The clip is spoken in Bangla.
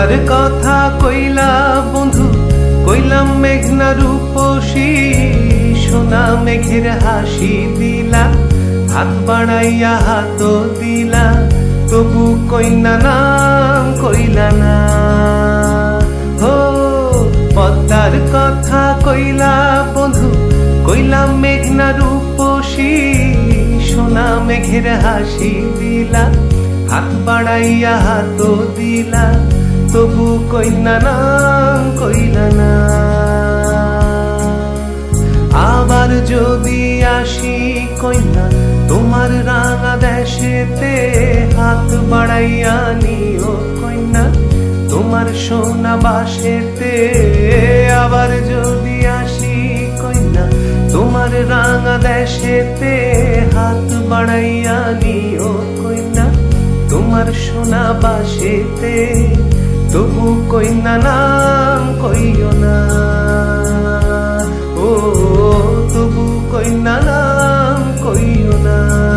তার কথা কইলা বন্ধু, কইলাম মেঘনা রূপসী, সোনা মেঘের হাসি দিলা, হাত বাড়াইয়া হাত দিলা, তবু কইনা নাম, কইলা না। হো, পদ্মার কথা কইলা বন্ধু, কইলাম মেঘনা রূপসী, সোনা মেঘের হাসি দিলা, হাত বাড়াইয়া হাত দিলা তবু কইনা নাম কইলা না আবার যদি আসি কইনা তোমার রাঙা দেশেতে হাত বাড়াইয়া নিও কইনা তোমার সোনা বাসেতে আবার যদি আসি কইনা তোমার রাঙা দেশেতে হাত বাড়াইয়া নিও কইনা তোমার সোনা বাসেতে তবু কইনা নাম কইও না। ও তবু কইনা নাম কইও না।